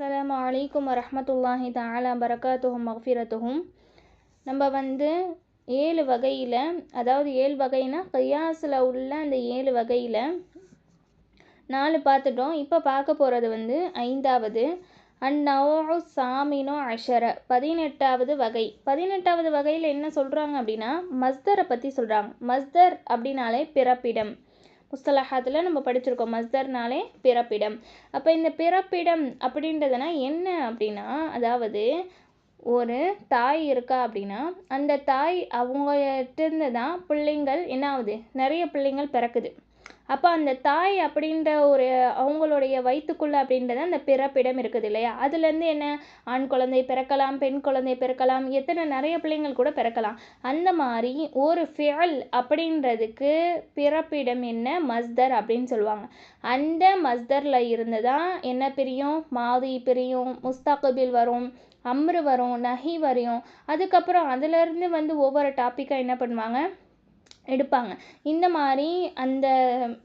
அஸ்லாம் வலைக்கம் வரமத்துல்லாஹி தாலா பரகாத்துஹும் மஃபிரத்துஹும் நம்ம வந்து ஏழு வகையில் அதாவது ஏழு வகைனா கையாசில் உள்ள அந்த ஏழு வகையில் நாலு பார்த்துட்டோம். இப்போ பார்க்க போகிறது வந்து ஐந்தாவது அந்நவு சாமினோ அஷர பதினெட்டாவது வகை. பதினெட்டாவது வகையில் என்ன சொல்கிறாங்க அப்படின்னா மஸ்தரை பற்றி சொல்கிறாங்க மஸ்தர் அப்படின்னாலே பிறப்பிடம். முஸ்தலஹாத்தில் நம்ம படிச்சிருக்கோம். மஸ்தர்னாலே பிறப்பிடம். அப்போ இந்த பிறப்பிடம் அப்படின்றதுனா என்ன அப்படின்னா அதாவது ஒரு தாய் இருக்கா அப்படின்னா அந்த தாய் அவங்ககிட்டேருந்து தான் பிள்ளைங்கள் என்ன ஆகுது நிறைய பிள்ளைங்கள் பிறக்குது. அப்போ அந்த தாய் அப்படின்ற ஒரு அவங்களுடைய வயிற்றுக்குள்ளே அப்படின்றது அந்த பிறப்பிடம் இருக்குது இல்லையா? அதுலேருந்து என்ன? ஆண் குழந்தை பிறக்கலாம் பெண் குழந்தை பிறக்கலாம் எத்தனை நிறைய பிள்ளைங்கள் கூட பிறக்கலாம். அந்த மாதிரி ஒரு ஃபியல் அப்படின்றதுக்கு பிறப்பிடம் என்ன? மஸ்தர் அப்படின்னு சொல்லுவாங்க. அந்த மஸ்தரில் இருந்து தான் என்ன பிரியும்? மாதி பிரியும் முஸ்தாகபில் வரும் அம்ரு வரும் நஹி வரையும். அதுக்கப்புறம் அதுலேருந்து வந்து ஒவ்வொரு டாப்பிக்காக என்ன பண்ணுவாங்க? எடுப்பாங்க. இந்த மாதிரி அந்த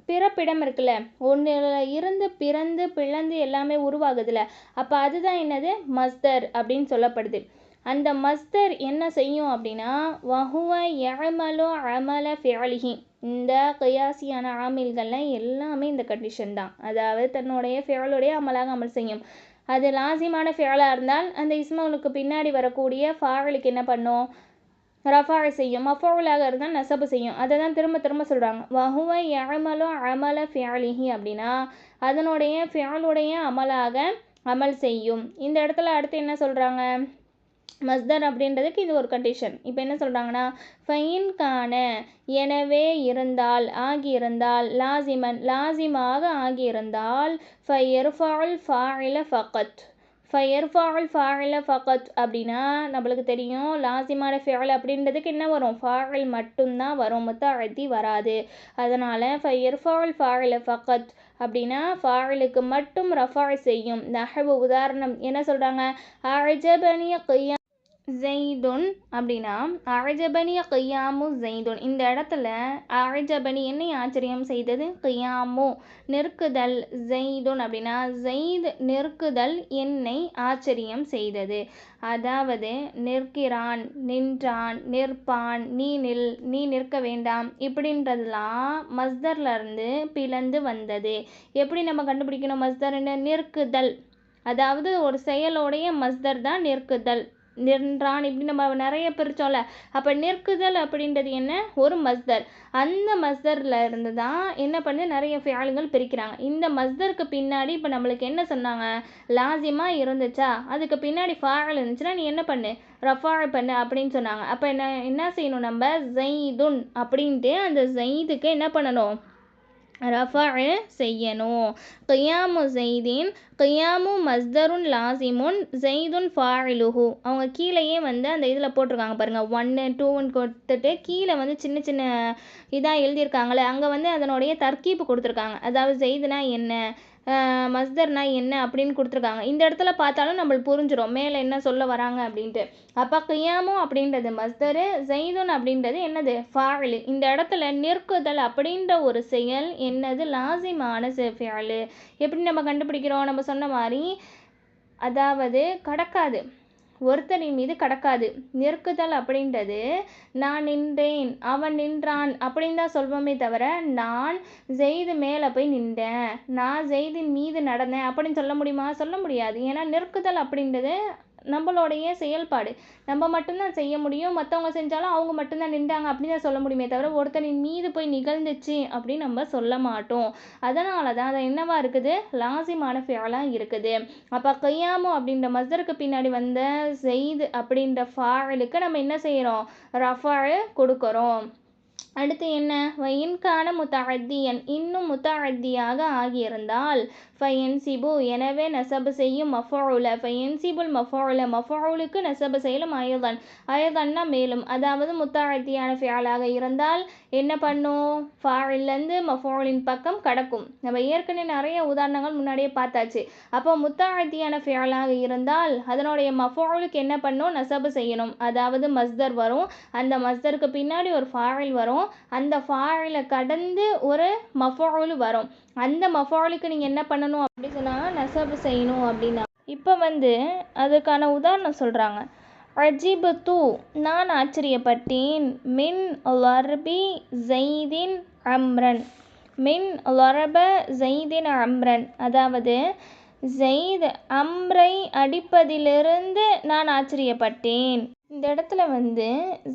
பிறப்பிடம் இருக்குல்ல ஒன்றில் இருந்து பிறந்து பிளந்து எல்லாமே உருவாகுதுல்ல. அப்போ அதுதான் என்னது? மஸ்தர் அப்படின்னு சொல்லப்படுது. அந்த மஸ்தர் என்ன செய்யும் அப்படின்னா வஹுவ யமலோ அமல ஃபியலிஹி இந்த கையாசியான ஆமில்கள்லாம் எல்லாமே இந்த கண்டிஷன் தான். அதாவது தன்னுடைய ஃபியலுடைய அமலாக அமல் செய்யும். அது லாசிமான ஃபியலாக இருந்தால் அந்த இஸ்மவுலுக்கு பின்னாடி வரக்கூடிய ஃபாரலுக்கு என்ன பண்ணும்? ரஃபாய் செய்யும் மஃபவுலாக இருந்தால் நசபு செய்யும். அதை தான் திரும்ப திரும்ப சொல்கிறாங்க வஹுவ யமலோ அமல ஃபியாலிஹி அப்படின்னா அதனுடைய ஃபியாலுடைய அமலாக அமல் செய்யும். இந்த இடத்துல அடுத்து என்ன சொல்கிறாங்க மஸ்தர் அப்படின்றதுக்கு இது ஒரு கண்டிஷன் இப்போ என்ன சொல்கிறாங்கன்னா ஃபைன் காண எனவே இருந்தால் ஆகியிருந்தால் லாசிமன் லாசிமாக ஆகியிருந்தால் ஃபயர்ஃபால் ஃபாயில ஃபகத். ஃபயர்ஃபால் ஃபாயில ஃபகத் அப்படின்னா நம்மளுக்கு தெரியும் லாசிமான ஃபியல் அப்படின்றதுக்கு என்ன வரும்? ஃபாயில் மட்டும்தான் வரும். முத்தாழ்த்தி வராது. அதனால் ஃபயர்ஃபால் ஃபாயில ஃபகத் அப்படின்னா ஃபாயிலுக்கு மட்டும் ரஃபா செய்யும். நஹவு உதாரணம் என்ன சொல்கிறாங்க அழஜபனிய கையா ஜெய்துன் அப்படின்னா அழஜபனிய கையாமு ஜெய்துன். இந்த இடத்துல அழஜபனி என்னை ஆச்சரியம் செய்தது? கையாமு நெருக்குதல் ஜெய்துன் அப்படின்னா ஜெய்த் நெருக்குதல் என்னை ஆச்சரியம் செய்தது. அதாவது நிற்கிறான் நின்றான் நிற்பான் நீ நில் நீ நிற்க வேண்டாம் இப்படின்றதுலாம் மஸ்தர்லேருந்து பிளந்து வந்தது. எப்படி நம்ம கண்டுபிடிக்கணும் மஸ்தர்னு? நிற்குதல். அதாவது ஒரு செயலோடைய மஸ்தர் தான் நிற்குதல். நின்றான் இப்படி நம்ம நிறைய பிரித்தோம்ல அப்போ நிற்குதல் அப்படின்றது என்ன? ஒரு மஸ்தர். அந்த மஸ்தரில் இருந்து தான் என்ன பண்ணுது நிறைய ஃபியாலுங்கள் பிரிக்கிறாங்க. இந்த மஸ்தருக்கு பின்னாடி இப்போ நம்மளுக்கு என்ன சொன்னாங்க? லாசிமாக இருந்துச்சா? அதுக்கு பின்னாடி ஃபால் இருந்துச்சுன்னா நீ என்ன பண்ணு? ரஃபால் பண்ணு அப்படின்னு சொன்னாங்க. அப்போ என்ன என்ன செய்யணும் நம்ம? ஜெய்துன் அப்படின்ட்டு அந்த ஜெய்துக்கு என்ன பண்ணணும்? ரஃபா செய்யணும். கியாமு ஜெய்தீன் கியாமு மஸ்தருன் லாசிமுன் ஜெய்துன் ஃபாயிலுஹு. அவங்க கீழேயே வந்து அந்த இதில் போட்டிருக்காங்க பாருங்கள் ஒன்று டூன்னு கொடுத்துட்டு கீழே வந்து சின்ன சின்ன இதாக எழுதியிருக்காங்களே அங்கே வந்து அதனுடைய தர்கீப்பு கொடுத்துருக்காங்க. அதாவது ஜெய்துனா என்ன? மஸ்தர்னா என்ன அப்படின்னு கொடுத்துருக்காங்க. இந்த இடத்துல பார்த்தாலும் நம்மளுக்கு புரிஞ்சிடும் மேலே என்ன சொல்ல வராங்க அப்படின்ட்டு. அப்போ கியாமு அப்படின்றது மஸ்தரு ஜெய்துன் அப்படின்றது என்னது? ஃபாழு இந்த இடத்துல நிற்குதல் அப்படின்ற ஒரு செயல் என்னது? லாசிமான ஃபியாலு. எப்படி நம்ம கண்டுபிடிக்கிறோம்? நம்ம சொன்ன மாதிரி அதாவது கடக்காது. ஒருத்தரின் மீது கடக்காது. நெருக்குதல் அப்படின்றது நான் நின்றேன் அவன் நின்றான் அப்படின்னு தான் சொல்வோமே தவிர நான் ஜெய்து மேலே போய் நின்றேன் நான் ஜெய்தின் மீது நடந்தேன் அப்படின்னு சொல்ல முடியுமா? சொல்ல முடியாது. ஏன்னா நெருக்குதல் அப்படின்றது நம்மளுடைய செயல்பாடு. நம்ம மட்டும்தான் செய்ய முடியும். மற்றவங்க செஞ்சாலும் அவங்க மட்டும்தான் நின்றாங்க அப்படின்னு தான் சொல்ல முடியுமே தவிர ஒருத்தனின் மீது போய் நிகழ்ந்துச்சு அப்படின்னு நம்ம சொல்ல மாட்டோம். அதனால தான் அது என்னவா இருக்குது? லாசிமான ஃபியாலாக இருக்குது. அப்போ கையாமோ அப்படின்ற மஸ்தருக்கு பின்னாடி வந்த செய்து அப்படின்ற ஃபாயிலுக்கு நம்ம என்ன செய்கிறோம் ரஃபாழ் கொடுக்குறோம். அடுத்து என்ன? வயின்கான முத்தாழ்த்தியன் இன்னும் முத்தாழ்த்தியாக ஆகியிருந்தால் ஃபயன்சிபு எனவே நசபு செய்யும் மஃபவுல ஃபயன்சிபுல் மஃபவுல மஃபவுலுக்கு நசபு செய்யலும் அயதன் அயதன்னா மேலும் அதாவது முத்தாழ்த்தியான ஃபியாலாக இருந்தால் என்ன பண்ணும் ஃபாயிலேருந்து மஃபவுலின் பக்கம் கடக்கும். நம்ம ஏற்கனவே நிறைய உதாரணங்கள் முன்னாடியே பார்த்தாச்சு. அப்போ முத்தாழ்த்தியான ஃபியாலாக இருந்தால் அதனுடைய மஃபவுலுக்கு என்ன பண்ணும்? நசபு செய்யணும். அதாவது மஸ்தர் வரும். அந்த மஸ்தருக்கு பின்னாடி ஒரு ஃபாயில் வரும். அந்த ஃபாயில கடந்து ஒரு மஃபாலு வரும். அந்த மஃபாலுக்கு நீங்கள் என்ன பண்ணணும் அப்படி சொன்னால் நசபு செய்யணும் அப்படின்னா. இப்போ வந்து அதுக்கான உதாரணம் சொல்கிறாங்க அஜிபு தூ நான் ஆச்சரியப்பட்டேன். மின் லர்பி ஜெய்தின் அம்ரன். மின் லொரப ஜெய்தின் அம்ரன். அதாவது ஜெயித் அம்ரை அடிப்பதிலிருந்து நான் ஆச்சரியப்பட்டேன். இந்த இடத்துல வந்து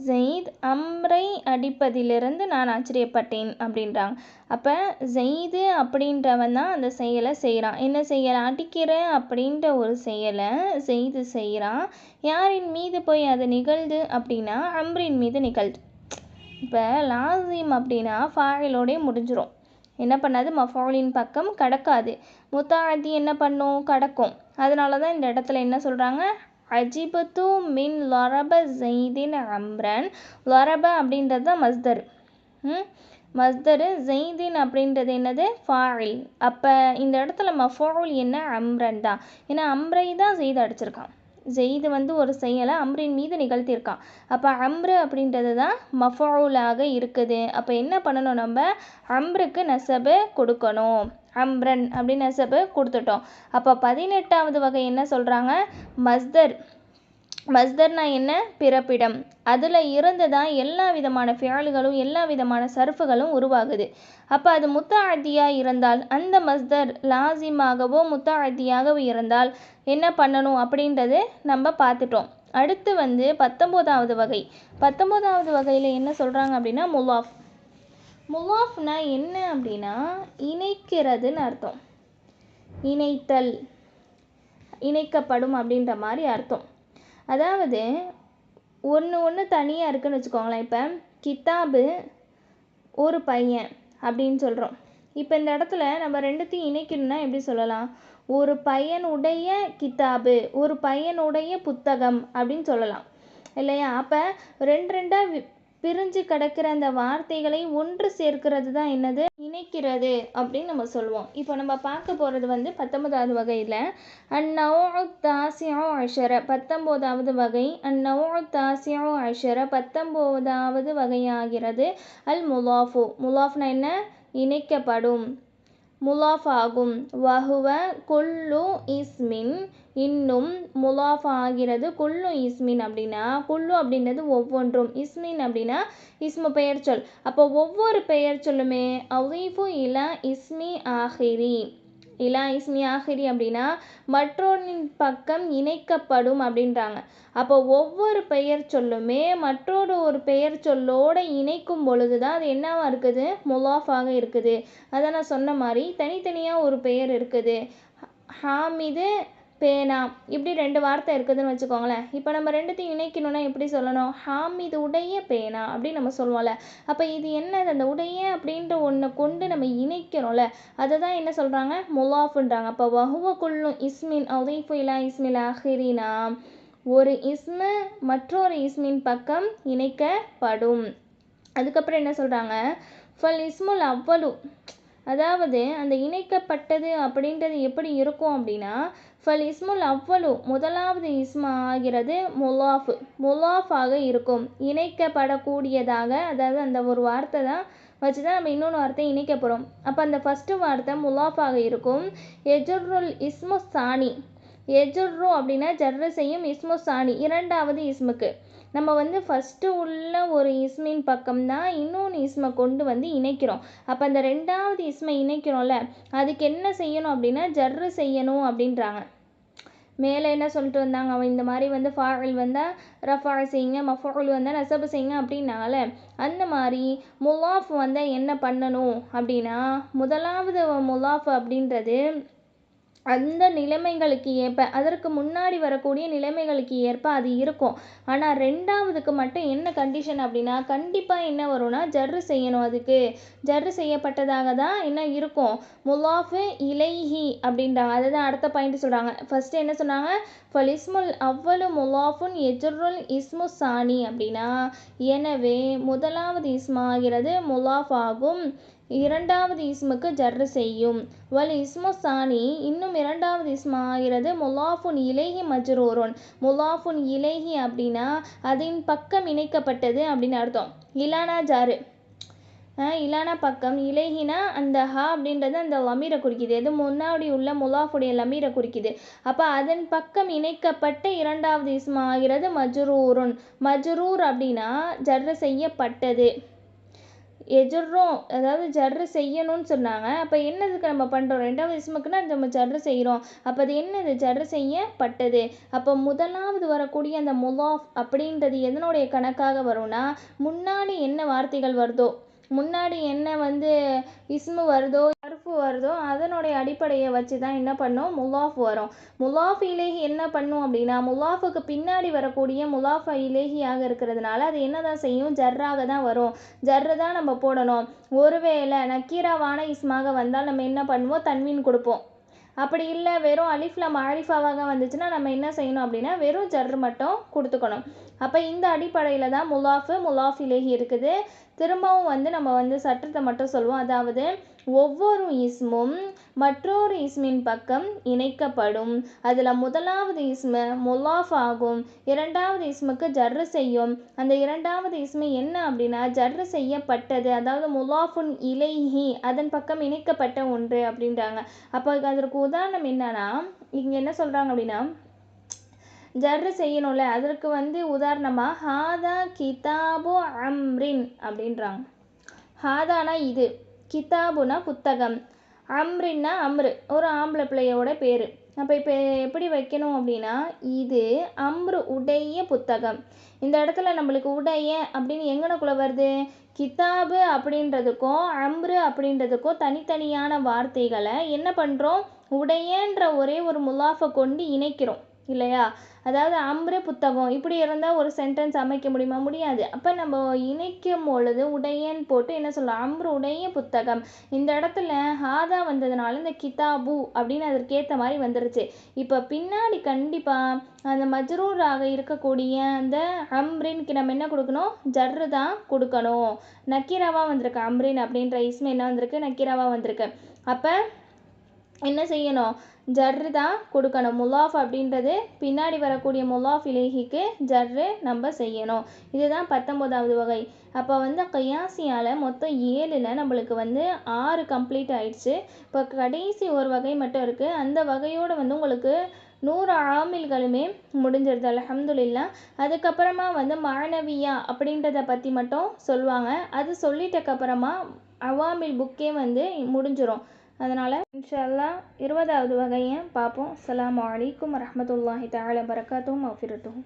ஜெயித் அம்ரை அடிப்பதிலிருந்து நான் ஆச்சரியப்பட்டேன் அப்படின்றாங்க. அப்போ ஜெயிது அப்படின்றவன் தான் அந்த செயலை செய்கிறான் என்ன செயலை? அடிக்கிற அப்படின்ற ஒரு செயலை ஜெயிது செய்கிறான் யாரின் மீது போய் அது நிகழ்து அப்படின்னா அம்ரின் மீது நிகழ்து இப்போ லாசிம் அப்படின்னா ஃபாயிலோடே முடிஞ்சிடும் என்ன பண்ணாது? மஃபாலின் பக்கம் கடக்காது. முத்தாதி என்ன பண்ணும்? கடக்கும். அதனால தான் இந்த இடத்துல என்ன சொல்கிறாங்க அஜிபத்து மின் லொரப ஜெய்தின் அம்ரன். லொரப அப்படின்றது தான் மஸ்தர். மஸ்தரு ஜெய்தின் அப்படின்றது என்னது? ஃபாயில். அப்போ இந்த இடத்துல மஃபால் என்ன? அம்ரன் தான். ஏன்னா அம்ரை தான் செய்து அடிச்சிருக்கான். ஜெய்து வந்து ஒரு செயலை அம்ரின் மீது நிகழ்த்தியிருக்கான். அப்போ அம்ரு அப்படின்றது தான் மஃபவுலாக இருக்குது. அப்போ என்ன பண்ணணும் நம்ம? அம்ருக்கு நெசபு கொடுக்கணும். அம்ரன் அப்படின்னு நெசபு கொடுத்துட்டோம். அப்போ பதினெட்டாவது வகை என்ன சொல்கிறாங்க மஸ்தர். மஸ்தர்னா என்ன? பிறப்பிடம். அதில் இருந்து தான் எல்லா விதமான ஃபியாலுகளும் எல்லா விதமான சர்ஃபுகளும் உருவாகுது. அப்போ அது முத்தாஅத்தியாக இருந்தால் அந்த மஸ்தர் லாசிமாகவோ முத்தாஅத்தியாகவோ இருந்தால் என்ன பண்ணணும் அப்படின்றது நம்ம பார்த்துட்டோம். அடுத்து வந்து பத்தொம்போதாவது வகை. பத்தொம்போதாவது வகையில் என்ன சொல்கிறாங்க அப்படின்னா முலாஃப். முலாஃப்னா என்ன அப்படின்னா இணைக்கிறதுன்னு அர்த்தம். இணைத்தல் இணைக்கப்படும் அப்படின்ற மாதிரி அர்த்தம். அதாவது ஒன்று ஒன்று தனியாக இருக்குன்னு வச்சுக்கோங்களேன். இப்போ கித்தாபு ஒரு பையன் அப்படின்னு சொல்கிறோம் இப்போ இந்த இடத்துல நம்ம ரெண்டுத்தையும் இணைக்கணும்னா எப்படி சொல்லலாம்? ஒரு பையனுடைய கித்தாபு ஒரு பையனுடைய புத்தகம் அப்படின்னு சொல்லலாம். இல்லையா? அப்போ ரெண்டு ரெண்டாக பிரிஞ்சு கிடக்கிற அந்த வார்த்தைகளை ஒன்று சேர்க்கிறது தான் என்னது? இணைக்கிறது அப்படின்னு நம்ம சொல்லுவோம். இப்போ நம்ம பார்க்க போகிறது வந்து பத்தொன்பதாவது வகையில் அந்நவு தாசியோ அஷர பத்தொம்போதாவது வகை அந்நவு தாசியோ அஷர பத்தொம்போதாவது வகையாகிறது அல் முலாஃபு முலாஃப்னா என்ன? இணைக்கப்படும். முலாஃப் ஆகும் வஹுவ குல்லு இஸ்மின் இன்னும் முலாஃப் ஆகிறது குல்லு இஸ்மின் அப்படின்னா குல்லு அப்படின்றது ஒவ்வொன்றும். இஸ்மின் அப்படின்னா இஸ்மு பெயர் சொல். அப்போ ஒவ்வொரு பெயர் சொல்லுமே அலீஃபு இலா இஸ்மி ஆஹிரி. இலா இஸ்மி ஆஹிரி அப்படின்னா மற்றொன்றின் பக்கம் இணைக்கப்படும் அப்படின்றாங்க. அப்போ ஒவ்வொரு பெயர் சொல்லுமே மற்றொரு ஒரு பெயர் சொல்லோடு இணைக்கும் பொழுது தான் அது என்னவாக இருக்குது? முலாஃபாக இருக்குது. அதை நான் சொன்ன மாதிரி தனித்தனியாக ஒரு பெயர் இருக்குது. ஹாமிது பேனா இப்படி ரெண்டு வார்த்தை இருக்குதுன்னு வச்சுக்கோங்களேன். இப்போ நம்ம ரெண்டுத்தையும் இணைக்கணும்னா எப்படி சொல்லணும்? ஹாமிது உடைய பேனா அப்படின்னு நம்ம சொல்லுவோம்ல. அப்போ இது என்னது? அந்த உடைய அப்படின்ற ஒன்றை கொண்டு நம்ம இணைக்கிறோம்ல அதை தான் என்ன சொல்கிறாங்க முலாஃபுன்றாங்க. அப்போ வஹுவ குல்லும் இஸ்மின் அவுதீஃபு இலா இஸ்மில் ஆஹிரினா ஒரு இஸ்மு மற்றொரு இஸ்மின் பக்கம் இணைக்கப்படும். அதுக்கப்புறம் என்ன சொல்கிறாங்க ஃபல் இஸ்முல் அவ்வளு அதாவது அந்த இணைக்கப்பட்டது அப்படின்றது எப்படி இருக்கும் அப்படின்னா ஃபல் இஸ்முல் அவ்வளு முதலாவது இஸ்மா ஆகிறது முலாஃப் முலாஃபாக இருக்கும். இணைக்கப்படக்கூடியதாக அதாவது அந்த ஒரு வார்த்தை தான் வச்சு தான் நம்ம இன்னொன்று வார்த்தை இணைக்க போகிறோம் அப்போ அந்த ஃபஸ்ட்டு வார்த்தை முலாஃபாக இருக்கும். எஜுருல் இஸ்மு சாணி எஜுர்ரு அப்படின்னா ஜர்ரு செய்யும் இஸ்மு சாணி இரண்டாவது இஸ்முக்கு. நம்ம வந்து ஃபஸ்ட்டு உள்ள ஒரு இஸ்மின் பக்கம் தான் இன்னொன்று இஸ்மை கொண்டு வந்து இணைக்கிறோம். அப்போ அந்த ரெண்டாவது இஸ்மை இணைக்கிறோம்ல அதுக்கு என்ன செய்யணும் அப்படின்னா ஜர்ரு செய்யணும் அப்படின்றாங்க. மேலே என்ன சொல்லிட்டு வந்தாங்க? அவன் இந்த மாதிரி வந்து ஃபாயில் வந்தால் ரஃபா செய்யுங்க மஃபால் வந்தால் நசபு செய்யுங்க அப்படின்னால அந்த மாதிரி முலாஃப் வந்தால் என்ன பண்ணணும் அப்படின்னா முதலாவது முலாஃப் அப்படின்றது அந்த நிலைமைகளுக்கு ஏற்ப அதற்கு முன்னாடி வரக்கூடிய நிலைமைகளுக்கு ஏற்ப அது இருக்கும். ஆனால் ரெண்டாவதுக்கு மட்டும் என்ன கண்டிஷன் அப்படின்னா கண்டிப்பாக என்ன வரும்னா ஜர்ரு செய்யணும் அதுக்கு. ஜர்ரு செய்யப்பட்டதாக தான் என்ன இருக்கும். முலாஃபு இலைஹி அப்படின்றாங்க அதுதான் அடுத்த பாயிண்ட் சொல்கிறாங்க ஃபஸ்ட்டு என்ன சொன்னாங்க? ஃபலிஸ்முல் அவ்வளு முலாஃபுன் எஜுருல் இஸ்மு சாணி அப்படின்னா எனவே முதலாவது இஸ்மாகிறது முலாஃப் ஆகும். இரண்டாவது இஸ்முக்கு ஜர்ரு செய்யும். வல் இஸ்மு சாணி இன்னும் இரண்டாவது இஸ்மு ஆகிறது முலாஃபுன் இலேஹி மஜ்ரூருன். முலாஃபுன் இலேஹி அப்படின்னா அதன் பக்கம் இணைக்கப்பட்டது அப்படின்னு அர்த்தம். இலானா ஜாரு. இலானா பக்கம். இலேஹினா அந்த ஹா அப்படின்றது அந்த லமீரை குறிக்குது. எது முன்னாடி உள்ள முலாஃபுடைய லமீரை குறிக்குது. அப்போ அதன் பக்கம் இணைக்கப்பட்ட இரண்டாவது இஸ்மா ஆகிறது மஜ்ரூருன். மஜ்ரூர் அப்படின்னா ஜர்ரு செய்யப்பட்டது. எஜுர்ரும் அதாவது ஜர்ரு செய்யணும்னு சொன்னாங்க. அப்போ என்னதுக்கு நம்ம பண்ணுறோம் ரெண்டாவது இஸ்முக்குன்னா நம்ம ஜர்ரு செய்கிறோம் அப்போ அது என்னது? ஜர்ரு செய்யப்பட்டது. அப்போ முதலாவது வரக்கூடிய அந்த முலாஃப் அப்படின்றது எதனுடைய கணக்காக வரும்னா முன்னாடி என்ன வார்த்தைகள் வருதோ முன்னாடி என்ன வந்து இஸ்மு வருதோ அர்ஃபு வருதோ அதனுடைய அடிப்படையை வச்சு தான் என்ன பண்ணும்? முலாஃப் வரும். முலாஃப் இலேஹி என்ன பண்ணும் அப்படின்னா முலாஃபுக்கு பின்னாடி வரக்கூடிய முலாஃப இலேஹியாக இருக்கிறதுனால அது என்ன தான் செய்யும்? ஜர்ராக தான் வரும். ஜர்ரு தான் நம்ம போடணும். ஒருவேளை நக்கீராவான இஸ்மாக வந்தால் நம்ம என்ன பண்ணுவோம்? தன்வீன் கொடுப்போம். அப்படி இல்லை வெறும் அலிஃப்ல மாரிஃபாவாக வந்துச்சுன்னா நம்ம என்ன செய்யணும் அப்படின்னா வெறும் ஜர் மட்டும் கொடுத்துக்கணும். அப்போ இந்த அடிப்படையில் தான் முலாஃபு முலாஃப் இலேஹி இருக்குது. திரும்பவும் வந்து நம்ம வந்து சட்டத்தை மட்டும் சொல்லுவோம் அதாவது ஒவ்வொரு இஸ்மும் மற்றொரு இஸ்மின் பக்கம் இணைக்கப்படும். அதில் முதலாவது இஸ்மு முலாஃப் ஆகும். இரண்டாவது இஸ்முக்கு ஜர்ரு செய்யும். அந்த இரண்டாவது இஸ்மு என்ன அப்படின்னா ஜர்ரு செய்யப்பட்டது. அதாவது முலாஃபுன் இலைஹி அதன் பக்கம் இணைக்கப்பட்ட ஒன்று அப்படின்றாங்க. அப்போ அதற்கு உதாரணம் என்னன்னா இங்கே என்ன சொல்கிறாங்க அப்படின்னா ஜர்ரு செய்யணும்ல அதற்கு வந்து உதாரணமாக ஹாதா கிதாபு அம்ரின் அப்படின்றாங்க. ஹாதானா இது. கிதாபுனா புத்தகம். அம்ரின்னா அம்ரு ஒரு ஆம்பளை பிள்ளையோட பேர். அப்போ இப்போ எப்படி வைக்கணும் அப்படின்னா இது அம்ரு உடைய புத்தகம். இந்த இடத்துல நம்மளுக்கு உடைய அப்படின்னு எங்கனக்குள்ளே வருது? கிதாபு அப்படின்றதுக்கும் அம்ரு அப்படின்றதுக்கும் தனித்தனியான வார்த்தைகளை என்ன பண்ணுறோம் உடையன்ற ஒரே ஒரு முலாஃபை கொண்டு இணைக்கிறோம். இல்லையா? அதாவது அம்ரு புத்தகம் இப்படி இருந்தால் ஒரு சென்டென்ஸ் அமைக்க முடியுமா? முடியாது. அப்போ நம்ம இணைக்கும் பொழுது உடையன்னு போட்டு என்ன சொல்லலாம்? அம்ரு உடைய புத்தகம். இந்த இடத்துல ஹாதா வந்ததுனால இந்த கிதாபு அப்படின்னு அதற்கேற்ற மாதிரி வந்துருச்சு. இப்போ பின்னாடி கண்டிப்பாக அந்த மஜ்ரூராக இருக்கக்கூடிய அந்த அம்ரின்க்கு நம்ம என்ன கொடுக்கணும்? ஜர்ரு தான் கொடுக்கணும். நக்கீராவாக வந்திருக்கு அம்ரின் அப்படின்ற இஸ்மு என்ன வந்திருக்கு? நக்கீராவாக வந்திருக்கு. அப்போ என்ன செய்யணும்? ஜர்ரு தான் கொடுக்கணும். முலாஃப் அப்படின்றது பின்னாடி வரக்கூடிய முலாஃப் இலேஹிக்கு ஜர்ரு நம்ம செய்யணும். இதுதான் பத்தொம்போதாவது வகை. அப்போ வந்து கையாசியால் மொத்தம் ஏழில் நம்மளுக்கு வந்து ஆறு கம்ப்ளீட் ஆயிடுச்சு. இப்போ கடைசி ஒரு வகை மட்டும் இருக்குது அந்த வகையோடு வந்து உங்களுக்கு நூறு ஆமில்களுமே முடிஞ்சிருது. அலமதுல்லா அதுக்கப்புறமா வந்து மாணவியா அப்படின்றத பற்றி மட்டும் சொல்லுவாங்க. அது சொல்லிட்டக்கப்புறமா அவாமில் புக்கே வந்து முடிஞ்சிடும் அதனால் இன்ஷா இருபதாவது வகையை பார்ப்போம். அஸ்ஸலாமு வலைக்கம் வரமத்துல்லாஹி தஆலா பரக்காத்துஹு மஃபிரத்துஹு.